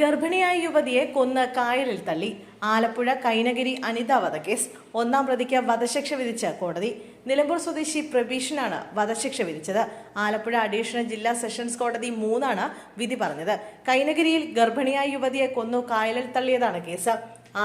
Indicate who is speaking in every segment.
Speaker 1: ഗർഭിണിയായ യുവതിയെ കൊന്ന് കായലിൽ തള്ളി. ആലപ്പുഴ കൈനഗിരി അനിത വധക്കേസ്. ഒന്നാം പ്രതിക്ക് വധശിക്ഷ വിധിച്ച കോടതി. നിലമ്പൂർ സ്വദേശി പ്രബീഷിനാണ് വധശിക്ഷ വിധിച്ചത്. ആലപ്പുഴ അഡീഷണൽ ജില്ലാ സെഷൻസ് കോടതി മൂന്നാണ് വിധി പറഞ്ഞത്. കൈനഗിരിയിൽ ഗർഭിണിയായ യുവതിയെ കൊന്നു കായലിൽ തള്ളിയതാണ് കേസ്.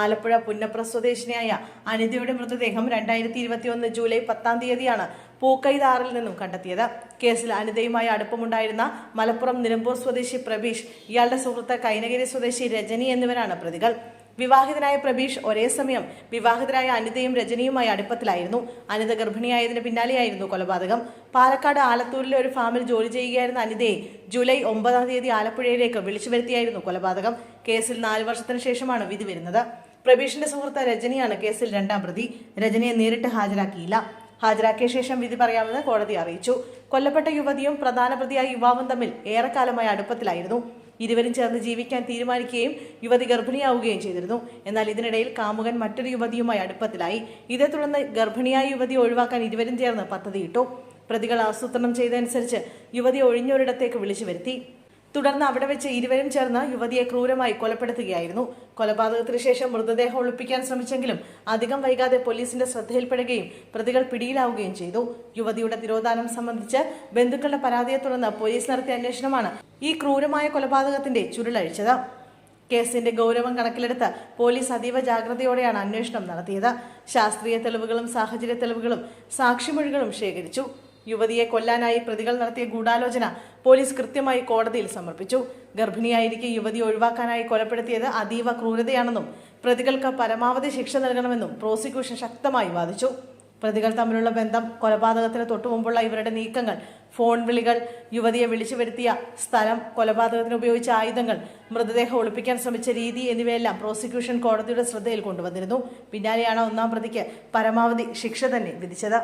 Speaker 1: ആലപ്പുഴ പുന്നപ്ര സ്വദേശിനിയായ അനിതയുടെ മൃതദേഹം രണ്ടായിരത്തി ഇരുപത്തിയൊന്ന് ജൂലൈ പത്താം തീയതിയാണ് പൂക്കൈതാറിൽ നിന്നും കണ്ടെത്തിയത്. കേസിൽ അനിതയുമായി അടുപ്പമുണ്ടായിരുന്ന മലപ്പുറം നിലമ്പൂർ സ്വദേശി പ്രബീഷ് ഇയാളുടെ സുഹൃത്ത് കൈനഗിരി സ്വദേശി രജനി എന്നിവരാണ് പ്രതികൾ. വിവാഹിതനായ പ്രബീഷ് ഒരേ സമയം വിവാഹിതരായ അനിതയും രജനിയുമായി അടുപ്പത്തിലായിരുന്നു. അനിത ഗർഭിണിയായതിന് പിന്നാലെയായിരുന്നു കൊലപാതകം. പാലക്കാട് ആലത്തൂരിലെ ഒരു ഫാമിൽ ജോലി ചെയ്യുകയായിരുന്ന അനിതയെ ജൂലൈ ഒമ്പതാം തീയതി ആലപ്പുഴയിലേക്ക് വിളിച്ചു വരുത്തിയായിരുന്നു കൊലപാതകം. കേസിൽ നാല് വർഷത്തിന് ശേഷമാണ് വിധി വരുന്നത്. പ്രബീഷിന്റെ സുഹൃത്ത് രജനിയാണ് കേസിൽ രണ്ടാം പ്രതി. രജനിയെ നേരിട്ട് ഹാജരാക്കിയില്ല. ഹാജരാക്കിയ ശേഷം വിധി പറയാമെന്ന് കോടതി അറിയിച്ചു. കൊല്ലപ്പെട്ട യുവതിയും പ്രധാന പ്രതിയായ യുവാവും തമ്മിൽ ഏറെക്കാലമായി അടുപ്പത്തിലായിരുന്നു. ഇരുവരും ചേർന്ന് ജീവിക്കാൻ തീരുമാനിക്കുകയും യുവതി ഗർഭിണിയാവുകയും ചെയ്തിരുന്നു. എന്നാൽ ഇതിനിടയിൽ കാമുകൻ മറ്റൊരു യുവതിയുമായി അടുപ്പത്തിലായി. ഇതേ തുടർന്ന് ഗർഭിണിയായ യുവതിയെ ഒഴിവാക്കാൻ ഇരുവരും ചേർന്ന് പദ്ധതിയിട്ടു. പ്രതികൾ ആസൂത്രണം ചെയ്തതനുസരിച്ച് യുവതി ഒഴിഞ്ഞൊരിടത്തേക്ക് വിളിച്ചു വരുത്തി. തുടർന്ന് അവിടെ വെച്ച് ഇരുവരും ചേർന്ന് യുവതിയെ ക്രൂരമായി കൊലപ്പെടുത്തുകയായിരുന്നു. കൊലപാതകത്തിന് ശേഷം മൃതദേഹം ഒളിപ്പിക്കാൻ ശ്രമിച്ചെങ്കിലും അധികം വൈകാതെ പോലീസിന്റെ ശ്രദ്ധയിൽപ്പെടുകയും പ്രതികൾ പിടിയിലാവുകയും ചെയ്തു. യുവതിയുടെ തിരോധാനം സംബന്ധിച്ച് ബന്ധുക്കളുടെ പരാതിയെ തുടർന്ന് പോലീസ് നടത്തിയ അന്വേഷണമാണ് ഈ ക്രൂരമായ കൊലപാതകത്തിന്റെ ചുരുളഴിച്ചത്. കേസിന്റെ ഗൗരവം കണക്കിലെടുത്ത് പോലീസ് അതീവ ജാഗ്രതയോടെയാണ് അന്വേഷണം നടത്തിയത്. ശാസ്ത്രീയ തെളിവുകളും സാഹചര്യ തെളിവുകളും സാക്ഷിമൊഴികളും ശേഖരിച്ചു. യുവതിയെ കൊല്ലാനായി പ്രതികൾ നടത്തിയ ഗൂഢാലോചന പോലീസ് കൃത്യമായി കോടതിയിൽ സമർപ്പിച്ചു. ഗർഭിണിയായിരിക്കെ യുവതി ഒഴിവാക്കാനായി കൊലപ്പെടുത്തിയത് അതീവ ക്രൂരതയാണെന്നും പ്രതികൾക്ക് പരമാവധി ശിക്ഷ നൽകണമെന്നും പ്രോസിക്യൂഷൻ ശക്തമായി വാദിച്ചു. പ്രതികൾ തമ്മിലുള്ള ബന്ധം കൊലപാതകത്തിന് തൊട്ടുമുമ്പുള്ള ഇവരുടെ നീക്കങ്ങൾ ഫോൺ വിളികൾ യുവതിയെ വിളിച്ചു വരുത്തിയ സ്ഥലം കൊലപാതകത്തിന് ഉപയോഗിച്ച ആയുധങ്ങൾ മൃതദേഹം ഒളിപ്പിക്കാൻ ശ്രമിച്ച രീതി എന്നിവയെല്ലാം പ്രോസിക്യൂഷൻ കോടതിയുടെ ശ്രദ്ധയിൽ കൊണ്ടുവന്നിരുന്നു. പിന്നാലെയാണ് ഒന്നാം പ്രതിക്ക് പരമാവധി ശിക്ഷ തന്നെ വിധിച്ചത്.